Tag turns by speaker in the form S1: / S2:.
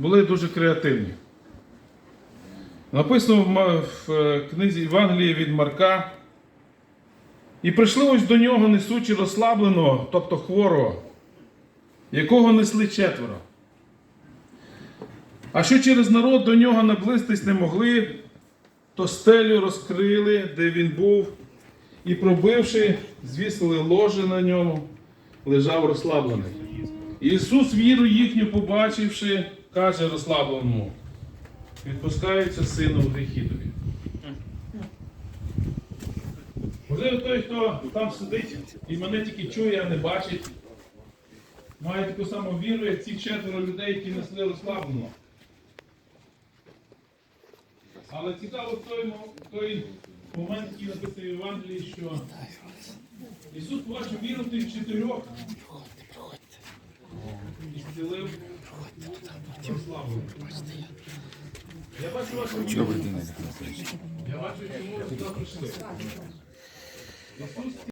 S1: були дуже креативні. Написано в е, книзі Євангелії від Марка. І прийшли ось до нього, несучи розслабленого, тобто хворого, якого несли четверо. А що через народ до нього наблизитись не могли, то стелю розкрили, де він був, і пробивши, звісили ложе на ньому, лежав розслаблений. Ісус, віру їхню побачивши, каже розслабленому, відпускається сину в гріхи тобі. Можливо, той, хто там сидить і мене тільки чує, а не бачить, має таку саму віру, як ці четверо людей, які несли розслабленого. Але цікаво в той, той момент, який написано в Євангелії, що Ісус побачив віру тих чотирьох і зцілив розслабленого. Я бачу вашу віру. Я бачу, чому ви прийшли.